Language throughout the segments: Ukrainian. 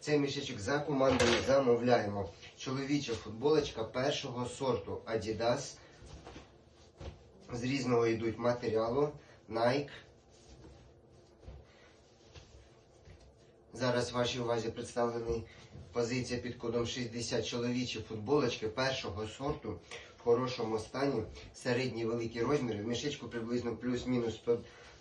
Цей мішечок за командою замовляємо. Чоловіча футболочка першого сорту Adidas. З різного йдуть матеріалу. Nike. Зараз вашій увазі представлений позиція під кодом 60 чоловічі футболочки першого сорту в хорошому стані, середні великі розміри, в мішечку приблизно плюс-мінус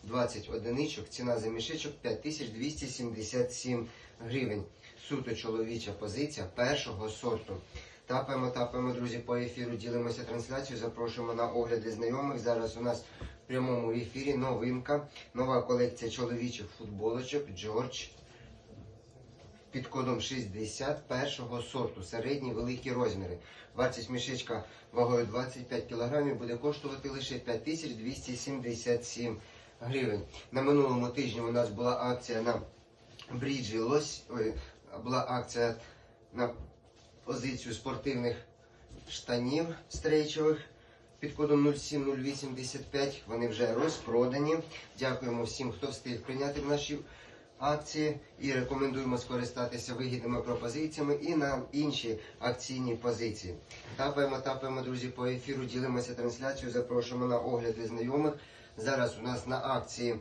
120 одиничок, ціна за мішечок 5277 гривень. Суто чоловіча позиція першого сорту. Тапаємо, тапаємо, друзі, по ефіру, ділимося трансляцією, запрошуємо на огляди знайомих. Зараз у нас в прямому ефірі новинка, нова колекція чоловічих футболочок George під кодом 60 першого сорту, середні великі розміри. Вартість мішечка вагою 25 кг буде коштувати лише 5277 гривень. На минулому тижні у нас була акція на бріджі лось, ой, була акція на позицію спортивних штанів стрейчових під кодом 07085. Вони вже розпродані. Дякуємо всім, хто встиг прийняти в наші акції і рекомендуємо скористатися вигідними пропозиціями і на інші акційні позиції. Тапаємо, тапаємо, друзі, по ефіру, ділимося трансляцією, запрошуємо на огляди знайомих. Зараз у нас на акції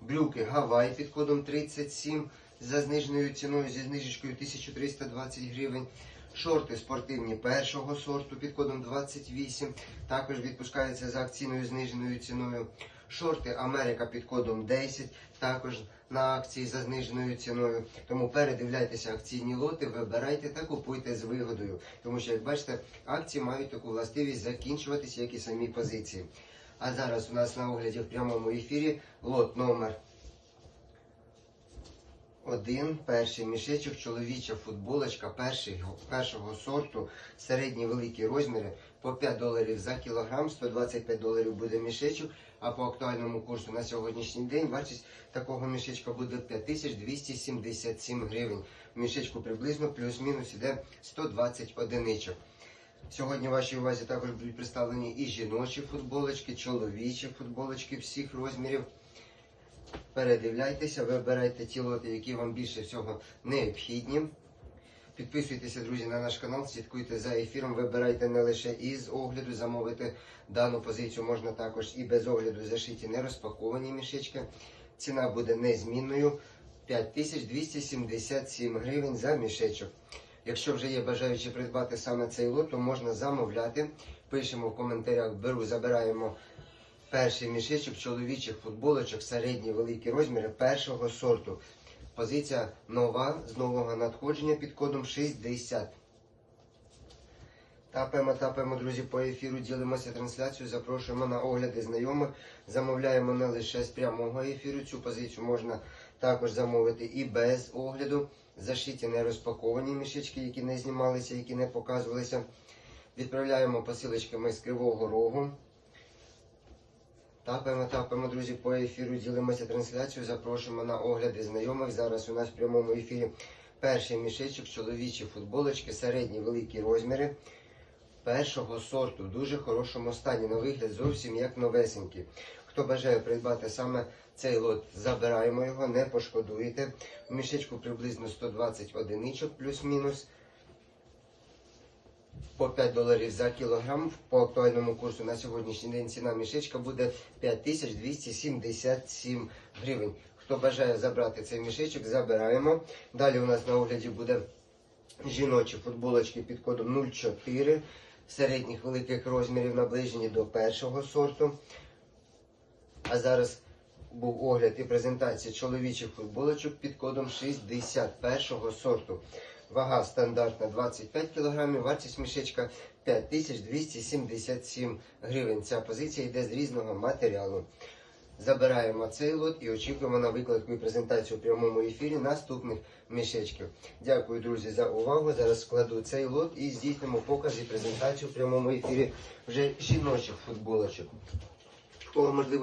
брюки Гавай під кодом 37 за зниженою ціною зі знижечкою 1320 гривень. Шорти спортивні першого сорту під кодом 28. Також відпускаються за акційною зниженою ціною. Шорти Америка під кодом 10, також на акції за зниженою ціною. Тому передивляйтеся акційні лоти, вибирайте та купуйте з вигодою. Тому що, як бачите, акції мають таку властивість закінчуватися, як і самі позиції. А зараз у нас на огляді в прямому ефірі лот номер один, перший мішечок, чоловіча футболочка перший, першого сорту, середні великі розміри по 5 доларів за кілограм, 125 доларів буде мішечок, а по актуальному курсу на сьогоднішній день вартість такого мішечка буде 5277 гривень. В мішечку приблизно плюс-мінус іде 120 одиничок. Сьогодні вашій увазі також будуть представлені і жіночі футболочки, чоловічі футболочки всіх розмірів. Передивляйтеся, вибирайте ті лоти, які вам більше всього необхідні. Підписуйтеся, друзі, на наш канал, слідкуйте за ефіром, вибирайте не лише із огляду, замовити дану позицію можна також і без огляду зашиті не розпаковані мішечки. Ціна буде незмінною 5277 гривень за мішечок. Якщо вже є бажаючі придбати саме цей лот, то можна замовляти. Пишемо в коментарях, беру, забираємо перший мішечок чоловічих футболочок, середні великі розміри першого сорту. Позиція нова з нового надходження під кодом 60. Тапаємо, тапаємо, друзі, по ефіру, ділимося трансляцією, запрошуємо на огляди знайомих. Замовляємо не лише з прямого ефіру. Цю позицію можна також замовити і без огляду. Зашиті не розпаковані мішечки, які не знімалися, які не показувалися. Відправляємо посилочками з Кривого Рогу. Тапаємо, тапаємо, друзі, по ефіру, ділимося трансляцією, запрошуємо на огляди знайомих. Зараз у нас в прямому ефірі перший мішечок, чоловічі футболочки, середні великі розміри. Першого сорту, в дуже хорошому стані. На вигляд зовсім як новесенькі. Хто бажає придбати саме цей лот, забираємо його, не пошкодуєте. В мішечку приблизно 120 одиничок плюс-мінус. По 5 доларів за кілограм. По актуальному курсу на сьогоднішній день ціна мішечка буде 5277 гривень. Хто бажає забрати цей мішечок, забираємо. Далі у нас на огляді буде жіночі футболочки під кодом 04 середніх великих розмірів наближені до першого сорту. А зараз був огляд і презентація чоловічих футболочок під кодом 61 сорту. Вага стандартна 25 кг, вартість мішечка 5277 гривень. Ця позиція йде з різного матеріалу. Забираємо цей лот і очікуємо на викладку і презентацію в прямому ефірі наступних мішечків. Дякую, друзі, за увагу. Зараз складу цей лот і здійснимо показ і презентацію в прямому ефірі вже жіночих футболочок. Можливо